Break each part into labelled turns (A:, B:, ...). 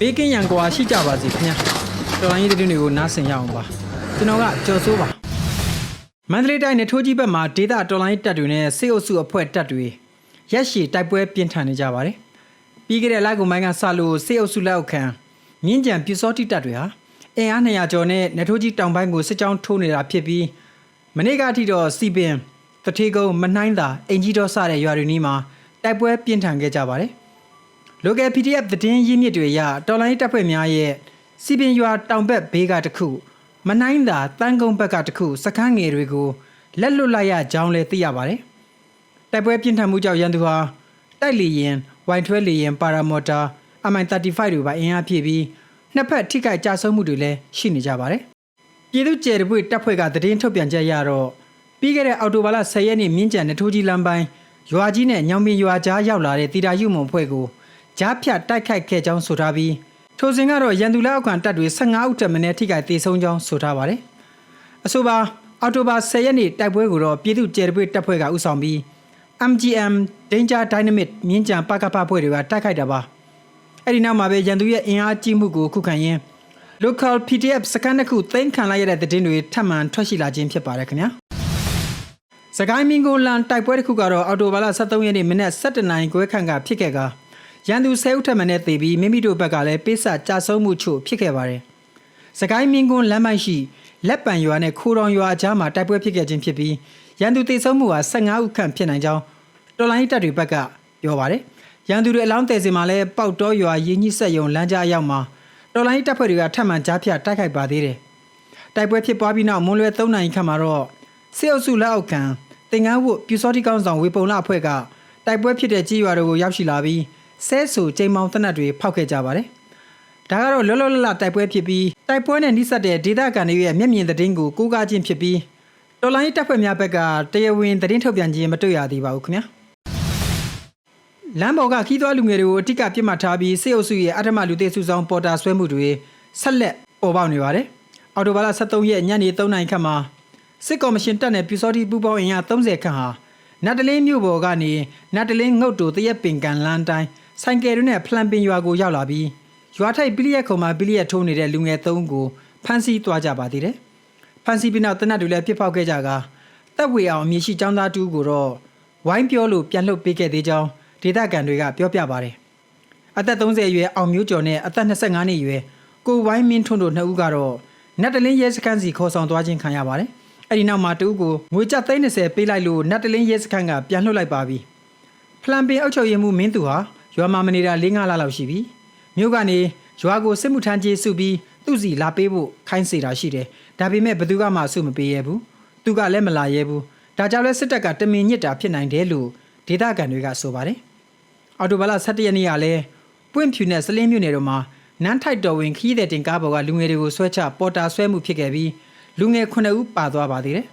A: ဘေးကင်းရန်ကွာရှိကြပါစေခင်ဗျာတော်လိုင်းရေးသတင်းတွေကိုနားဆင်ရအောင်ပါကျွန်တော်ကကြော်စိုးပါမန္တလေးတိုင်းနဲ့ထိုးကြီးဘက်မှာဒေသတော်လိုင်းတပ်တွေနဲ့စေအုပ်စုအဖွဲ့တပ်တွေရက်ရှည်တိုက်ပွဲပြင်းထန်နေကြပါတယ်ပြီးခဲ့တဲ့လကုန်ပိုင်းကစလို့စေအုပ်စုလက်အောက်ခံမြင်းကြံပြူစောတိတပ်တွေဟာအင်အား200ကျော်နဲ့နထိုးကြီးတောင်ပိုင်းကိုစစ်ကြောင်းထိုးနေတာဖြစ်ပြီးမနေ့ကအထိတော့စီပင်တထေကုန်းမနှိုင်းသာအင်ကြီးတော်စတဲ့ရွာတွေနီးမှာတိုက်ပွဲပြင်းထန်ခဲ့ကြပါတယ် local PDF သတင်းရင်းမြစ်တွေအရတော်လိုင်းတပ်ဖွဲ့များရဲ့စီပင်ရွာတောင်ဘက်ဘေးကတစ်ခုမနှိုင်းသာတန်းကုန်းဘက်ကတစ်ခုစခန်းငယ်တွေကိုလက်လွတ်လိုက်ရကြောင်းလည်းသိရပါတယ်။တိုက်ပွဲပြင်းထန်မှုကြောင့်ရန်သူဟာတိုက်လီရင်ဝိုင်ထွဲလီရင်ပါရာမော်တာ MI35 တွေပါအင်အားဖြည့်ပြီးနှစ်ဖက်ထိခိုက်ကြဆုံးမှုတွေလည်းရှိနေကြပါတယ်။ပြည်သူ့ကျယ်တပွေတပ်ဖွဲ့ကသတင်းထုတ်ပြန်ချက်ရတော့ပြီးခဲ့တဲ့အော်တိုဘာလ10ရက်နေ့မြင်းကြံနထိုးကြီးလမ်းပိုင်းရွာကြီးနဲ့ညောင်ပင်ရွာကြားရောက်လာတဲ့တီတာယူမုံဖွဲ့ကို ကြားဖြတ်တိုက်ခိုက်ခဲ့ကြောင်းဆိုထားပြီးထိုစဉ်ကတော့ရန်သူလက်အောက်ခံတပ်တွေ15ဦးတက်မင်းထိခိုက်ဒေဆုံးကြောင်းဆိုထားပါတယ်။အဆိုပါအော်တိုဘာ10ရက်နေ့တိုက်ပွဲကိုတော့ပြည်သူ့ကျယ်တပွေတပ်ဖွဲ့ကဥဆောင်ပြီး MGM Danger Dynamite မြင်းကြံပကပဖွဲ့တွေကတိုက်ခိုက်တာပါ။အဲ့ဒီနောက်မှာပဲရန်သူရဲ့အင်အားကြီးမှုကိုခုခံရင်း local PDF စကန်တစ်ခုသိမ်းခံလိုက်ရတဲ့တဲ့တင်တွေထပ်မံထွက်ရှိလာခြင်းဖြစ်ပါတယ်ခင်ဗျာ။စကိုင်းမင်းကိုလန်တိုက်ပွဲတစ်ခုကတော့အော်တိုဘာလ23ရက်နေ့မနက်7:00နာရီခွဲခန့်ကဖြစ်ခဲ့ကာ ရန်သူ10ဦးထပ်မံနဲ့တည်ပြီးမိမိတို့ဘက်ကလည်းပေးဆကြာဆုံးမှုချို့ဖြစ်ခဲ့ပါတယ်။စကိုင်းမင်းကွန်းလမ်းမိုက်ရှိလက်ပံရွာနဲ့ခိုးတော်ရွာအကြားမှာတိုက်ပွဲဖြစ်ခဲ့ခြင်းဖြစ်ပြီးရန်သူတည်ဆုံးမှုဟာ15ဦးခန့်ဖြစ်နိုင်ကြောင်းတော်လိုင်းတပ်တွေဘက်ကပြောပါတယ်။ရန်သူတွေအလောင်းတယ်စင်မှာလည်းပေါက်တော်ရွာရင်းကြီးဆက်ယုံလမ်းကြားအရောက်မှာတော်လိုင်းတပ်ဖွဲ့တွေကထပ်မံကြားဖြတ်တိုက်ခိုက်ပါသေးတယ်။တိုက်ပွဲဖြစ်ပွားပြီးနောက်မွန်းလွဲ3နာရီခန့်မှာတော့စေအုပ်စုလက်အောက်ခံတင်ငန်းဝတ်ပြူစောတိကောင်းဆောင်ဝေပုံလအဖွဲ့ကတိုက်ပွဲဖြစ်တဲ့ကြီးရွာတွေကိုရောက်ရှိလာပြီး ဆဲဆူချိန်မောင်တနတ်တွေဖောက်ခဲ့ကြပါတယ်။ဒါကတော့လောလောလတ်လတ်တိုက်ပွဲဖြစ်ပြီးတိုက်ပွဲနဲ့နှိစက်တဲ့ဒေသခံတွေရဲ့မျက်မြင်သတင်းကိုကိုးကားခြင်းဖြစ်ပြီးတော်လိုင်းတပ်ဖွဲ့များဘက်ကတရားဝင်သတင်းထုတ်ပြန်ခြင်းမတွေ့ရသေးပါဘူးခင်ဗျာ။လမ်းပေါ်ကခီးသွွားလူငယ်တွေကိုအထက်ကပြစ်မှတ်ထားပြီးစေအုပ်စုရဲ့အထမလူသေးစုဆောင်ပေါ်တာဆွဲမှုတွေဆက်လက်ပေါ်ပေါက်နေပါတယ်။အော်တိုဘာလ23ရက်ညနေ3နာရီခန့်မှာစစ်ကော်မရှင်တပ်နဲ့ပြူစောတိပူပေါင်းအင်အား30ခန့်ဟာနတ်တလင်းမြို့ပေါ်ကနေနတ်တလင်းငုတ်တူတရက်ပင်ကန်လမ်းတိုင်း ဆိုင်ကယ်တွေနဲ့ဖလန်ပင်ရွာကိုရောက်လာပြီးရွာထိုက်ပလိရက်ခုံမှာပလိရက်ထိုးနေတဲ့လူငယ်သုံးကိုဖမ်းဆီးသွားကြပါသေးတယ်။ဖမ်းဆီးပြီးနောက်တနတ်တွေလည်းပြစ်ဖောက်ခဲ့ကြကတပ်ဝေအောင်အမည်ရှိចောင်းသားတူကိုတော့ဝိုင်းပြောလို့ပြန်လှုပ်ပေးခဲ့သေးကြောင်းဒေသခံတွေကပြောပြပါတယ်။အသက်30အရွယ်အောင်မျိုးကျော်နဲ့အသက်25နှစ်အရွယ်ကိုဝိုင်းမင်းထွန်းတို့နှစ်ဦးကတော့နတ်တလင်းရဲစခန်းစီခေါ်ဆောင်သွားခြင်းခံရပါတယ်။အဲ့ဒီနောက်မှာတူကိုငွေကျပ်30ပေးလိုက်လို့နတ်တလင်းရဲစခန်းကပြန်လှုပ်လိုက်ပါပြီ။ဖလန်ပင်အုပ်ချုပ်ရေးမှူးမင်းသူဟာ ရွာမှာမနေတာ၄၅လလောက်ရှိပြီမြို့ကနေရွာကိုစစ်မှုထမ်းကျေးစုပြီးသူ့စီလာပေးဖို့ခိုင်းစေတာရှိတယ်ဒါပေမဲ့ဘသူကမှစုမပေးရဘူးသူကလည်းမလာရဲဘူးဒါကြောင့်လဲစစ်တပ်ကတမင်ညစ်တာဖြစ်နိုင်တယ်လို့ဒေသခံတွေကဆိုပါတယ်အော်တိုဘလာ17ရက်နေ့ကလည်းပွင့်ဖြူနဲ့စလင်းမြို့နယ်တို့မှာနန်းထိုက်တော်ဝင်ခီးတဲ့တင်ကားပေါ်ကလူငယ်တွေကိုဆွဲချပေါ်တာဆွဲမှုဖြစ်ခဲ့ပြီးလူငယ်9ဦးပါသွားပါသေးတယ်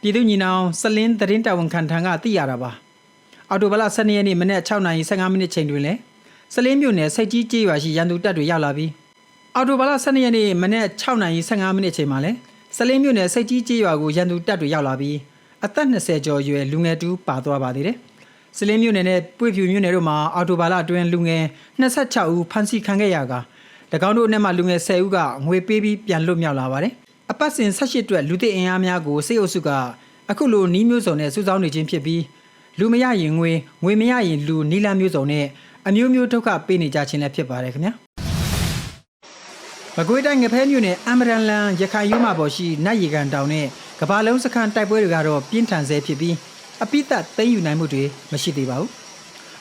A: ပြည်သူညီနောင်စလင်းသတင်းတာဝန်ခံထံကသိရတာပါ အော်တိုဘလ12ရက်နေ့မနက်6:55မိနစ်ချိန်တွင်လည်းစလင်းမြို့နယ်စိတ်ကြီးကျေးရွာရှိရန်သူတပ်တွေရောက်လာပြီးအော်တိုဘလ12ရက်နေ့မနက်6:55မိနစ်ချိန်မှာလည်းစလင်းမြို့နယ်စိတ်ကြီးကျေးရွာကိုရန်သူတပ်တွေရောက်လာပြီးအသက်20ကျော်ရွယ်လူငယ်တူပါသွားပါသေးတယ်။စလင်းမြို့နယ်နဲ့ပွေဖြူမြို့နယ်တို့မှာအော်တိုဘာလအတွင်းလူငယ်26ဦးဖမ်းဆီးခံခဲ့ရက၎င်းတို့အနက်မှလူငယ်10ဦးကငွေပေးပြီးပြန်လွတ်မြောက်လာပါတယ်။အပတ်စဉ်18အတွက်လူသစ်အင်အားများကိုစေအုပ်စုကအခုလိုနီးမျိုးစုံနဲ့စုဆောင်းနေခြင်းဖြစ်ပြီး လူမရရင်ငွေငွေမရရင်လူနီလာမျိုးစုံနဲ့အမျိုးမျိုးဒုက္ခပေးနေကြခြင်းလည်းဖြစ်ပါတယ်ခင်ဗျာမကွေးတိုင်းငဖဲမြို့နယ်အမရန်လန်ရခိုင်ရုံးမပေါ်ရှိနတ်ရီကန်တောင်နဲ့ကဘာလုံးစခန်းတိုက်ပွဲတွေကတော့ပြင်းထန်ဆဲဖြစ်ပြီးအပိသက်သိမ်းယူနိုင်မှုတွေမရှိသေးပါဘူး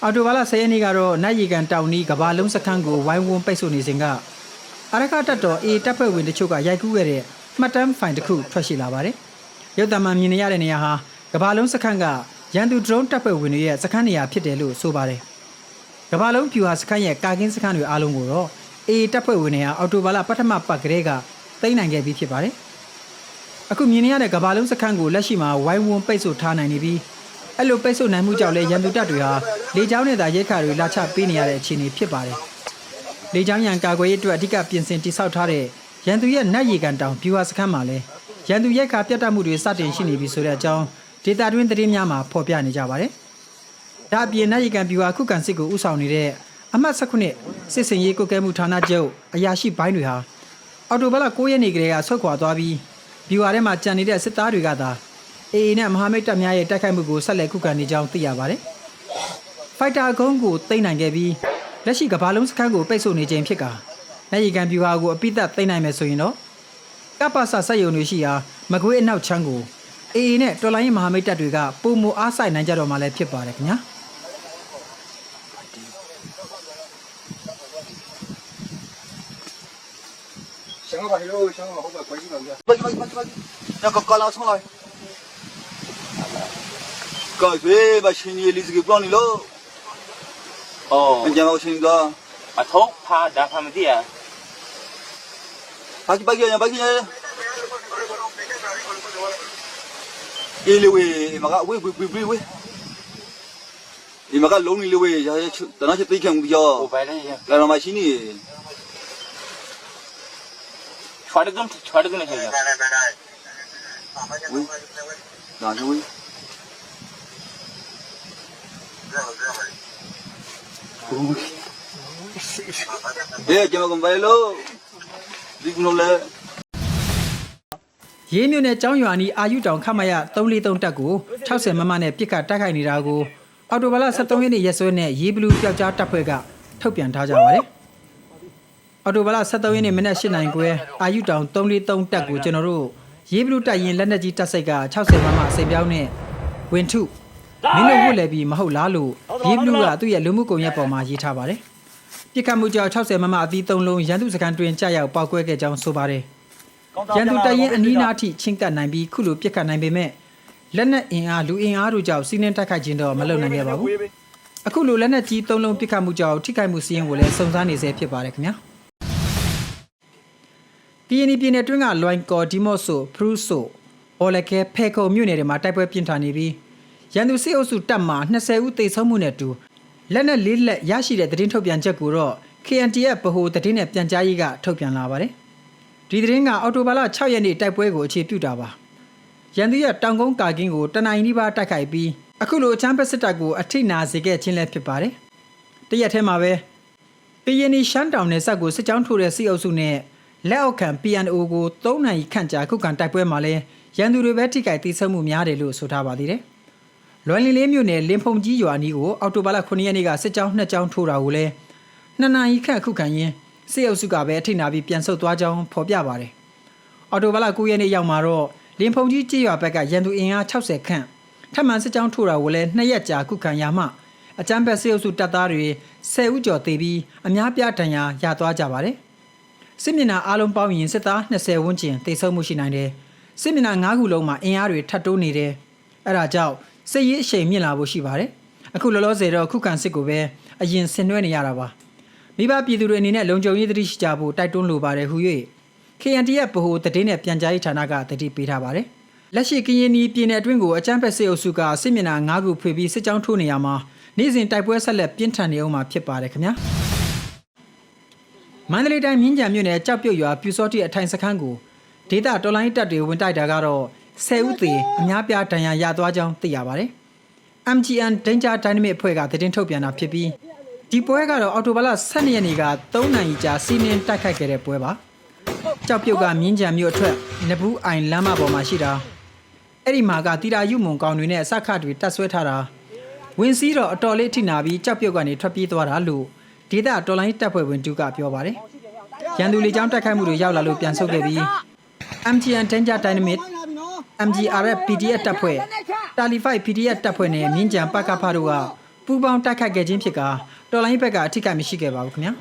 A: အော်တိုဘာလ10ရက်နေ့ကတော့နတ်ရီကန်တောင်နီးကဘာလုံးစခန်းကိုဝိုင်းဝန်းပိတ်ဆို့နေစဉ်ကအရခတပ်တော် A တပ်ဖွဲ့ဝင်တချို့ကရိုက်ကူးခဲ့တဲ့မှတ်တမ်းဖိုင်တစ်ခုထွက်ရှိလာပါတယ်ရုပ်သံမှမြင်နေရတဲ့နေရာဟာကဘာလုံးစခန်းက ရန်သူဒရုန်းတပ်ဖွဲ့ဝင်တွေရဲ့စခန်းနေရာဖြစ်တယ်လို့ဆိုပါတယ်။ကမ္ဘာလုံးဖြူဟာစခန်းရဲ့ကာကင်းစခန်းတွေအားလုံးကိုတော့အေတပ်ဖွဲ့ဝင်တွေကအော်တိုဘာလပထမပတ်ကလေးကသိမ်းနိုင်ခဲ့ပြီးဖြစ်ပါတယ်။အခုမြင်နေရတဲ့ကမ္ဘာလုံးစခန်းကိုလက်ရှိမှာဝိုင်းဝန်းပိတ်ဆို့ထားနိုင်နေပြီးအဲ့လိုပိတ်ဆို့နိုင်မှုကြောင့်လည်းရန်သူတပ်တွေဟာလေကြောင်းနဲ့သာရဲခါတွေလာချပေးနေရတဲ့အခြေအနေဖြစ်ပါတယ်။လေကြောင်းရန်ကာကွယ်ရေးအတွက်အဓိကပြင်ဆင်တိစောက်ထားတဲ့ရန်သူရဲ့နတ်ရီကန်တောင်ဖြူဟာစခန်းမှာလည်းရန်သူရဲခါပြတ်တက်မှုတွေစတင်ရှိနေပြီဆိုတဲ့အကြောင်း ဒေတာတွင်းသတင်းများမှာဖော်ပြနေကြပါတယ်။ဒါအပြင်နိုင်ရီကန်ပြူဟာခုခံစစ်ကိုဥဆောင်နေတဲ့အမှတ်19စစ်စင်ရေးကုတ်ကဲမှုဌာနချုပ်အရာရှိပိုင်းတွေဟာအော်တိုဘလ9ရက်နေ့ကလေးကဆွတ်ခွာသွားပြီးဘီဝါထဲမှာကြံနေတဲ့စစ်သားတွေကသာအေအေနဲ့မဟာမိတ်တပ်များရဲ့တိုက်ခိုက်မှုကိုဆက်လက်ခုခံနေကြောင်းသိရပါတယ်။ဖိုက်တာကုန်းကိုသိမ်းနိုင်ခဲ့ပြီးလက်ရှိကမ္ဘာလုံးစခန်းကိုပိတ်ဆို့နေခြင်းဖြစ်ကာလက်ရီကန်ဘီဝါကိုအပိသက်သိမ်းနိုင်မယ်ဆိုရင်တော့ကပ္ပစဆက်ယုံတွေရှိရာမကွေးအနောက်ချမ်းကို အေအေနဲ့တော်လိုင်းရေးမဟာမိတ်တပ်တွေကပုံမအားဆိုင်နိုင်ကြတော့မှလည်းဖြစ်ပါတယ်ခင်ဗျာ။
B: 行了吧，哟，行了吧，后边关机了，关机关机关机关机，要搞搞老冲了。搞对把钱你利息给光你喽，
C: 哦
B: 人，家我钱个，
C: အထုံးဖာဒါဖာမသိရ
B: 把几把几人把几人。 အေးလေဝေးမကဝေးဝေးဝေးဝေးဝေးဒီမကလုံးနေလေဝေးရရတနာချသိခံမှုပြော
C: ဟိုဘယ်လဲရ
B: လာတော့မရှိနေ
C: ချွားတကုန်းချွားတကုန်းနဲ့ ရ
B: ဝေးနာနေဝေးအေးကျွန်တော်ကဘယ်လိုဒီကုလို့လဲ
A: ရေးမြို့နယ်ကျောင်းရွာနီအာယုတောင်ခမရ343တက်ကို60မမနဲ့ပြစ်ခတ်တိုက်ခိုက်နေတာကိုအော်တိုဘလ73ရက်နေ့ရက်စွဲနဲ့ရေးဘလူးပျောက်ကြားတပ်ဖွဲ့ကထုတ်ပြန်ထားကြပါတယ်။အော်တိုဘလ73ရက်နေ့မနက်8နာရီခွဲအာယုတောင်343တက်ကိုကျွန်တော်တို့ရေးဘလူးတိုက်ရင်လက်နက်ကြီးတပ်စိတ်က60မမအစိမ်ပြောင်းနဲ့ဝင်ထုမင်းတို့ဝတ်လဲပြီးမဟုတ်လားလို့ရေးဘလူးကသူ့ရဲ့လူမှုကွန်ရက်ပေါ်မှာရေးထားပါတယ်။ပြစ်ခတ်မှုကြောင့်60မမအသီး3လုံးရန်သူစကန်တွင်ကြာရောက်ပောက်ကွဲခဲ့ကြောင်းဆိုပါတယ်။ ရန်သူတရင်အနီးနားထိချင်းကပ်နိုင်ပြီးခုလိုပြစ်ခတ်နိုင်ပေမဲ့လက်နက်အင်အားလူအင်အားတို့ကြောင့်စီးနှင်းတိုက်ခိုက်ခြင်းတော့မလုပ်နိုင်ခဲ့ပါဘူး။အခုလိုလက်နက်ကြီး၃လုံးပြစ်ခတ်မှုကြောင့်ထိခိုက်မှုစီးရင်ကိုလည်းစုံစမ်းနေဆဲဖြစ်ပါတယ်ခင်ဗျာ။ပြည်니ပြည်နယ်တွင်းကလွိုင်ကော်ဒီမော့ဆိုဖရူးဆိုအော်လကဲဖဲခုံမြို့နယ်တွေမှာတိုက်ပွဲပြင်းထန်နေပြီးရန်သူစစ်အုပ်စုတပ်မှ20ဦးသေဆုံးမှုနဲ့အတူလက်နက်လေးလက်ရရှိတဲ့သတင်းထုတ်ပြန်ချက်ကိုတော့ KNTF ဗဟိုသတင်းနဲ့ပြန်ကြားရေးကထုတ်ပြန်လာပါတယ်။ ဒီသတင်းကအော်တိုဘာလ6ရက်နေ့တိုက်ပွဲကိုအခြေပြုတာပါရန်သူရတောင်ကုန်းကာကင်းကိုတနင်္လာနေ့ပါတိုက်ခိုက်ပြီးအခုလိုအချမ်းဖက်စစ်တပ်ကိုအထိနာစေခဲ့ခြင်းလည်းဖြစ်ပါတယ်တရက်ထဲမှာပဲကရင်နီရှမ်းတောင်နယ်စပ်ကိုစစ်ကြောင်းထိုးတဲ့စီအုပ်စုနဲ့လက်အောက်ခံ PNO ကို3နိုင်ခန့်ကြာခုခံတိုက်ပွဲမှာလဲရန်သူတွေပဲထိခိုက်သိမ်းမှုများတယ်လို့ဆိုထားပါသေးတယ်လွိုင်းလင်းလေးမြို့နယ်လင်းဖုံကြီးရွာနီးကိုအော်တိုဘာလ9ရက်နေ့ကစစ်ကြောင်းနှစ်ကြောင်းထိုးတာကိုလဲနှစ်နာရီခန့်ခုခံရင်း စစ်အုပ်စုကပဲအထိနာပြီးပြန်ဆုတ်သွားကြောင်းဖော်ပြပါတယ်။အော်တိုဘာလ9ရက်နေ့ရောက်မှာတော့လင်းဖုံကြီးကြေးရွာဘက်ကရန်သူအင်အား60ခန့်ထပ်မံစစ်ကြောင်းထိုးတာကိုလည်းနှစ်ရက်ကြာခုခံရမှအကြမ်းဖက်စစ်အုပ်စုတပ်သားတွေ10ဦးကျော်သေပြီးအများပြားဒဏ်ရာရသွားကြပါတယ်။စစ်မျက်နှာအားလုံးပေါင်းရင်စစ်သား20ဝန်းကျင်သေဆုံးမှုရှိနိုင်တယ်။စစ်မျက်နှာ9ခုလုံးမှာအင်အားတွေထပ်တိုးနေတယ်။အဲဒါကြောင့်စစ်ရေးအရှိန်မြင့်လာဖို့ရှိပါတယ်။အခုလောလောဆယ်တော့ခုခံစစ်ကိုပဲအရင်ဆင်နွှဲနေရတာပါ။ မိဘပြည်သူတွေအနေနဲ့လုံခြုံရေးသတိရှိကြဖို့တိုက်တွန်းလိုပါတယ်ဟူ၍ KNTF ဗဟိုတည်င်းနဲ့ပြန်ကြားရေးဌာနကတတိပေးထားပါတယ်။လက်ရှိကရင်နီပြည်နယ်အတွင်းကိုအကြမ်းဖက်စစ်အုပ်စုကစစ်မျက်နှာ၅ခုဖွေပြီးစစ်ကြောင်းထိုးနေရမှာနေ့စဉ်တိုက်ပွဲဆက်လက်ပြင်းထန်နေအောင်မှာဖြစ်ပါတယ်ခင်ဗျာ။မန္တလေးတိုင်းမြင်းကြံမြို့နယ်ကြောက်ပြုတ်ရွာပြူစောတိအထိုင်စခန်းကိုဒေတာတော်လိုင်းတပ်တွေဝင်တိုက်တာကတော့10ဦးသေအများပြားဒဏ်ရာရသွားကြောင်းသိရပါတယ်။ MGN Danger Dynamic အဖွဲ့ကသတင်းထုတ်ပြန်တာဖြစ်ပြီး ဒီပွဲကတော့အော်တိုဘာလ12ရက်နေ့က3နိုင်ကြာစီးနင်းတိုက်ခိုက်ခဲ့တဲ့ပွဲပါကြောက်ပြုတ်ကမြင်းကြံမြို့အထွက်နဘူးအိုင်လမ်းမပေါ်မှာရှိတာအဲ့ဒီမှာကတီတာယုမုံကောင်တွေနဲ့စခတ်တွေတတ်ဆွဲထားတာဝင်စည်းတော့အတော်လေးထိနာပြီးကြောက်ပြုတ်ကနေထွက်ပြေးသွားတာလို့ဒေတာတော်လိုင်းတပ်ဖွဲ့ဝင်တူကပြောပါတယ်ရန်သူလေကြောင်းတိုက်ခိုက်မှုတွေရောက်လာလို့ပြန်ဆုတ်ခဲ့ပြီး MGN Danger Dynamic MGRF PDF တပ်ဖွဲ့ Talify PDF တပ်ဖွဲ့နဲ့မြင်းကြံပကဖတို့ကပူးပေါင်းတိုက်ခိုက်ခဲ့ခြင်းဖြစ်က တော်လိုင်းဘက်ကအထိကိမရှိခဲ့ပါဘူးခင်ဗျာ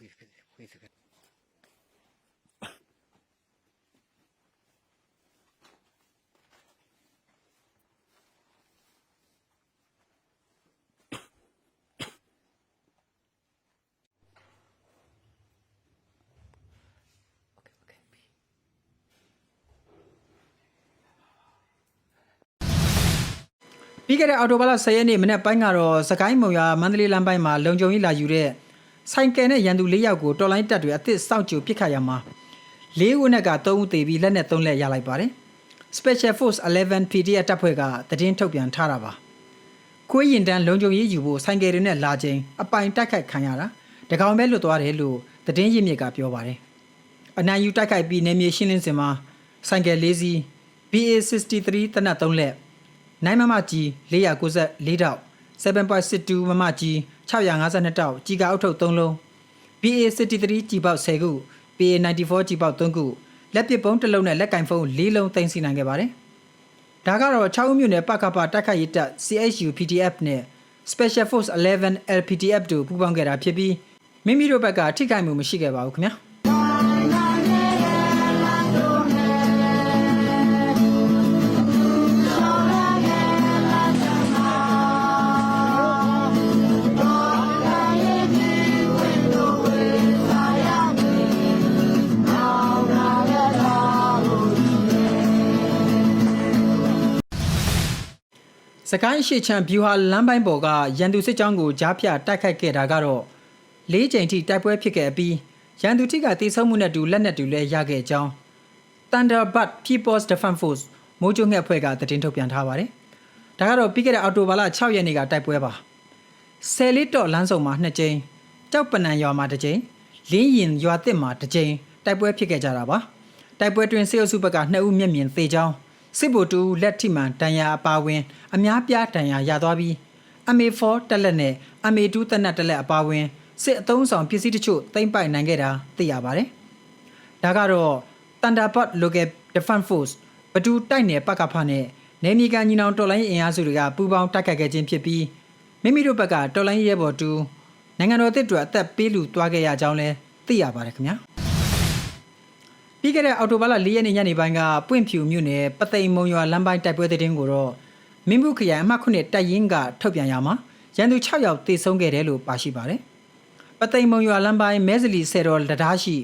A: ခွေခွေစကပြီးခဲ့တဲ့အော်တိုဘားလ10ရက်နေ့မနေ့ပိုင်းကတော့စကိုင်းမုံရွာမန္တလေးလမ်းပိုင်းမှာလုံခြုံရေးလာယူတဲ့ ဆိုင်ကယ်နဲ့ရန်သူ၄ယောက်ကိုတော်လိုင်းတပ်တွေအသစ်စောင့်ကြိုပစ်ခတ်ရမှာ၄ဦးနဲ့က3ဦးသေပြီးလက်နဲ့3လက်ရလိုက်ပါတယ် Special Force 11 PDF တပ်ဖွဲ့ကသတင်းထုတ်ပြန်ထားတာပါခွေးရင်တန်းလုံခြုံရေးယူဖို့ဆိုင်ကယ်တွေနဲ့လာချိန်အပိုင်တိုက်ခိုက်ခံရတာတကောင်ပဲလွတ်သွားတယ်လို့သတင်းရင်းမြစ်ကပြောပါတယ်အနိုင်ယူတိုက်ခိုက်ပြီးနေမြေရှင်းလင်းစဉ်မှာဆိုင်ကယ်၄စီး BA63 တနတ်3လက်နိုင်မမကြီး494တောက်7.62မမကြီး 652တောက်ကြီးကအုပ်ထုပ်3လုံး BA63 ကြီးပေါက်10ခု BA94 ကြီးပေါက်3ခုလက်ပစ်ပုံးတစ်လုံးနဲ့လက်ကင်ဖုန်း4လုံးတင်စီနိုင်ခဲ့ပါတယ်။ဒါကတော့6ဦးမြို့နယ်ပကပတိုက်ခိုက်ရေးတပ် CHU PDF နဲ့ Special Force 11 LPTF တို့ပူးပေါင်းခဲ့တာဖြစ်ပြီးမိမိတို့ဘက်ကထိခိုက်မှုမရှိခဲ့ပါဘူးခင်ဗျာ။ စကိုင်းရှိချန်ဗျူဟာလမ်းပိုင်းပေါ်ကရန်သူစစ်ကြောင်းကိုကြားဖြတ်တိုက်ခိုက်ခဲ့တာကတော့၄ချိန်ထိတိုက်ပွဲဖြစ်ခဲ့ပြီးရန်သူထိကတေဆုံးမှုနဲ့တူလက်နက်တူလည်းရခဲ့ကြောင်း Thunderbird People's Defense Force မိုးကြိုးငှက်ဖွဲ့ကသတင်းထုတ်ပြန်ထားပါတယ်။ဒါကတော့ပြီးခဲ့တဲ့အောက်တိုဘာလ6ရက်နေ့ကတိုက်ပွဲပါ။ဆယ်လေးတော့လမ်းဆောင်မှာ2ကြိမ်ကြောက်ပနံရွာမှာ1ကြိမ်လင်းရင်ရွာတစ်မှာ1ကြိမ်တိုက်ပွဲဖြစ်ခဲ့ကြတာပါ။တိုက်ပွဲတွင်စေအုပ်စုဘက်က2ဦးမျက်မြင်သေကြောင်း စစ်ဗိုလ်တူလက်ထိမှန်တန်ရာအပါဝင် အများပြားတန်ရာရသွားပြီး MA4 တက်လက်နဲ့ MA2 တက်နတ်တက်လက်အပါဝင်စစ်အုံဆောင်ပစ္စည်းတချို့သိမ်းပိုက်နိုင်ခဲ့တာသိရပါတယ်။ဒါကတော့ Thunderbird Local Defense Force ဘဒူတိုက်နယ်ပကဖနဲ့နေမီကန်ညီနောင်တော်လိုင်းအင်အားစုတွေကပူးပေါင်းတိုက်ခိုက်ခဲ့ခြင်းဖြစ်ပြီးမိမိတို့ဘက်ကတော်လိုင်းရဲဘော်တူနိုင်ငံတော်အသစ်တွေအသက်ပေးလူသွားခဲ့ရကြောင်းလည်းသိရပါတယ်ခင်ဗျာ။ ပြီးခဲ့တဲ့အောက်တိုဘာလ၄ရက်နေ့ညနေပိုင်းကပွင့်ဖြူမြို့နယ်ပသိမ်မုံရွာလမ်းပိုင်းတိုက်ပွဲသတင်းကိုတော့မင်းဘူးခရိုင်အမှတ်9တိုက်ရင်ကထုတ်ပြန်ရမှာရန်သူ6ယောက်တေဆုံးခဲ့တယ်လို့ပါရှိပါတယ်။ပသိမ်မုံရွာလမ်းပိုင်းမဲဇလီဆယ်တော်တံတားရှိ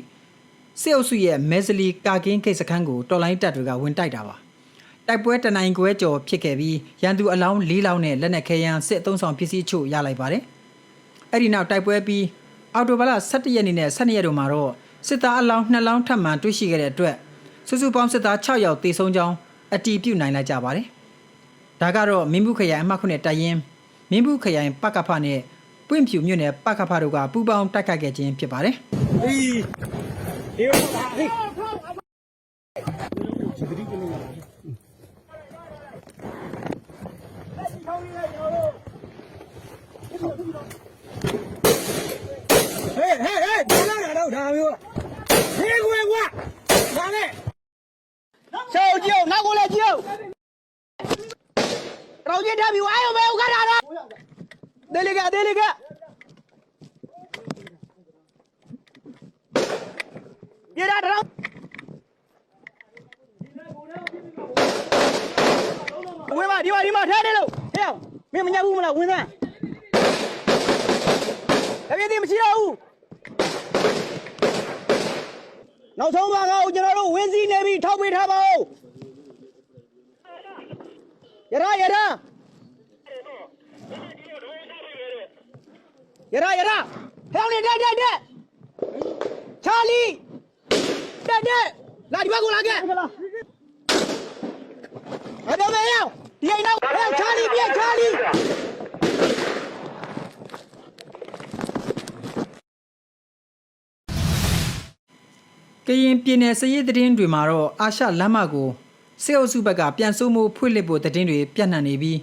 A: စစ်အုပ်စုရဲ့မဲဇလီကာကင်းကိတ်စခန်းကိုတော်လိုင်းတပ်တွေကဝင်တိုက်တာပါ။တိုက်ပွဲတနိုင်ခွဲကျော်ဖြစ်ခဲ့ပြီးရန်သူအလောင်း၄လောင်းနဲ့လက်နက်ခဲယမ်းစစ်အုံဆောင်ပစ္စည်းအချို့ရလိုက်ပါတယ်။အဲ့ဒီနောက်တိုက်ပွဲပြီးအော်တိုဘာလ17ရက်နေ့နဲ့12ရက်တို့မှာတော့ စစ်သားအလောင်း2လောင်းထပ်မံတွေ့ရှိခဲ့တဲ့အတွက်စုစုပေါင်းစစ်သား6ယောက်သေဆုံးကြောင်းအတည်ပြုနိုင်လိုက်ကြပါတယ်။ဒါကတော့မင်းဘူးခရိုင်အမှတ်9တိုင်ရင်မင်းဘူးခရိုင်ပကဖနဲ့ပွင့်ဖြူမြို့နယ်ပကဖတို့ကပူးပေါင်းတိုက်ခိုက်ခဲ့ခြင်းဖြစ်ပါတယ်။
D: ဟေးဟေးဟေးဒီလာတာတော့ဒါမျိုး 黑鬼我，完嘞！小舅，拿过来舅。老金产品，我还有没有干啥的？得里个，得里个。别打着。ဝင်ပါဒီပါဒီမှာထဲတယ်လို့ဟဲ့မင်းမညှပ်ဘူးမလားဝင်သားတပည့်တိမရှိတော့ဘူး နောက်ဆုံးပါငါ့ကိုကျွန်တော်တို့ဝင်းစည်းနေပြီးထောက်ပေးထားပါဦးရရရရရရရဟောင်းနေတက်တက်တက်ချာလီတက်တက်လာဒီဘက်ကိုလာခဲ့အဲ့တော့မရောက်ဒီအိမ်တော့ဟောင်းချာလီပြေချာလီ
A: ကရင်ပြည်နယ်စည်ရေးသတင်းတွေမှာတော့အာရှလမ်းမကိုစစ်အုပ်စုဘက်ကပြန်ဆိုးမှုဖွင့်လှစ်ဖို့သတင်းတွေပြန့်နှံ့နေပြီး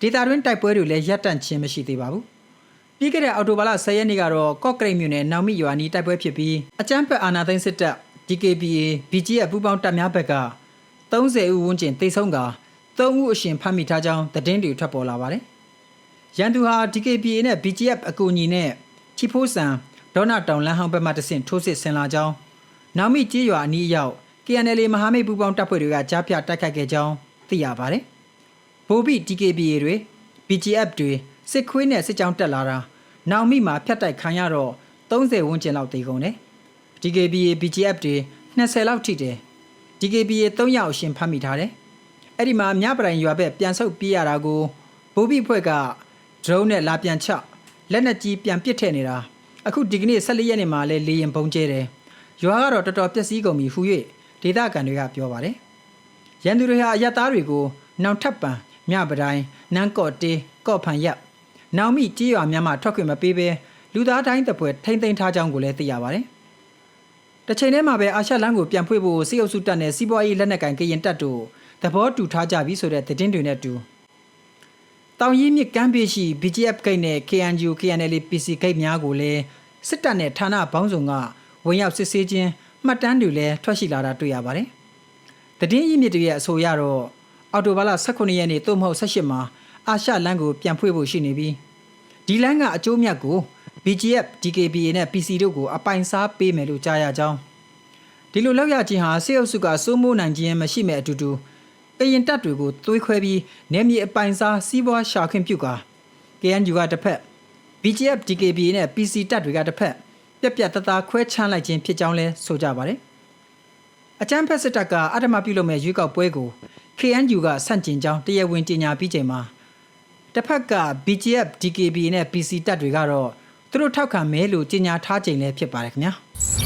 A: ဒေတာတွင်းတိုက်ပွဲတွေလည်းရပ်တန့်ခြင်းမရှိသေးပါဘူး။ပြီးခဲ့တဲ့အောက်တိုဘာလ10ရက်နေ့ကတော့ကော့ကရိတ်မြို့နယ်နောင်မီရွာနီးတိုက်ပွဲဖြစ်ပြီးအကြမ်းဖက်အာဏာသိမ်းစစ်တပ် DKBA BGF ပူးပေါင်းတပ်များဘက်က30ဦးဝန်းကျင်တိတ်ဆုံးက3ဦးအရှင်ဖမ်းမိထားကြောင်းသတင်းတွေထွက်ပေါ်လာပါတယ်။ရန်သူဟာ DKPA နဲ့ BGF အကူအညီနဲ့ချီဖိုးဆန်ဒေါနာတောင်လမ်းဟောင်းဘက်မှတဆင့်ထိုးစစ်ဆင်လာကြောင်း နောင်မီကြေးရွာအနီးရောက် KNL မဟာမိတ်ပူးပေါင်းတပ်ဖွဲ့တွေကကြားဖြတ်တိုက်ခိုက်ခဲ့ကြောင်းသိရပါတယ်။ဗိုလ်ဘိ DKPA တွေ BGF တွေစစ်ခွေးနဲ့စစ်ကြောင်းတက်လာတာနောင်မီမှာဖျက်တိုက်ခံရတော့30ဝန်းကျင်လောက်တေကုန်တယ်။ DKPA BGF တွေ20လောက်ထိတယ်။ DKPA 3ယောက်အရှင်ဖမ်းမိထားတယ်။အဲ့ဒီမှာမြပရိုင်ရွာဘက်ပြန်ဆုတ်ပြေးရတာကိုဘိုးဘီဖွဲ့က drone နဲ့လာပြန်ချလက်နက်ကြီးပြန်ပစ်ထည့်နေတာအခုဒီကနေ့14ရက်နေ့မှာလဲလေရင်ပုံကျဲတယ် ရွာကတော့တော်တော်ပျက်စီးကုန်ပြီဟူ၍ဒေသခံတွေကပြောပါတယ်ရန်သူတွေဟာအရက်သားတွေကိုနောင်ထပ်ပံမြပတိုင်းနန်းကော့တေးကော့ဖန်ရက်နောင်မိကြေးရွာများမှထွက်ခွင့်မပေးဘဲလူသားတိုင်းတပ်ပွဲထိမ့်သိမ်းထားကြောင်းကိုလည်းသိရပါတယ်တစ်ချိန်တည်းမှာပဲအာရှလန်းကိုပြန်ဖွင့်ဖို့စီအုပ်စုတပ်နဲ့စီးပွားရေးလက်နက်ကင်ကရင်တပ်တို့သဘောတူထားကြပြီဆိုတဲ့သတင်းတွေနဲ့အတူတောင်ရီမြစ်ကမ်းပြေးရှိ BGF ဂိတ်နဲ့ KNU KNL PC ဂိတ်များကိုလည်းစစ်တပ်နဲ့ဌာနပေါင်းစုံက ဝင်ရောက်စစ်ဆေးခြင်းမှတ်တမ်းတွေလည်းထွက်ရှိလာတာတွေ့ရပါတယ်။တည်င်းရင်းမြစ်တွေရဲ့အဆိုအရတော့အော်တိုဘာလ18ရက်နေ့သို့မဟုတ်18မှာအာရှလမ်းကိုပြန်ဖွင့်ဖို့ရှိနေပြီးဒီလမ်းကအကျိုးမြတ်ကို BGF DKBA နဲ့ PC တို့ကိုအပိုင်စားပေးမယ်လို့ကြားရကြောင်းဒီလိုလောက်ရခြင်းဟာစေအုပ်စုကစိုးမိုးနိုင်ခြင်းမရှိမဲ့အတူတူကရင်တပ်တွေကိုသွေးခွဲပြီးနယ်မြေအပိုင်စားစီးပွားရှာခွင့်ပြုကာ KNU ကတစ်ဖက် BGF DKB နဲ့ PC တပ်တွေကတစ်ဖက် ပြက်ပြက်တသားခွဲချမ်းလိုက်ခြင်းဖြစ်ကြောင်းလဲဆိုကြပါတယ်။အကြမ်းဖက်စစ်တပ်ကအဓမ္မပြုလုပ်မဲ့ရွေးကောက်ပွဲကို KNU ကဆန့်ကျင်ကြောင်းတရားဝင်ကြေညာပြီးချိန်မှာတစ်ဖက်က BGF DKB နဲ့ PC တပ်တွေကတော့သူတို့ထောက်ခံမဲလို့ကြေညာထားချိန်လဲဖြစ်ပါတယ်ခင်ဗျာ။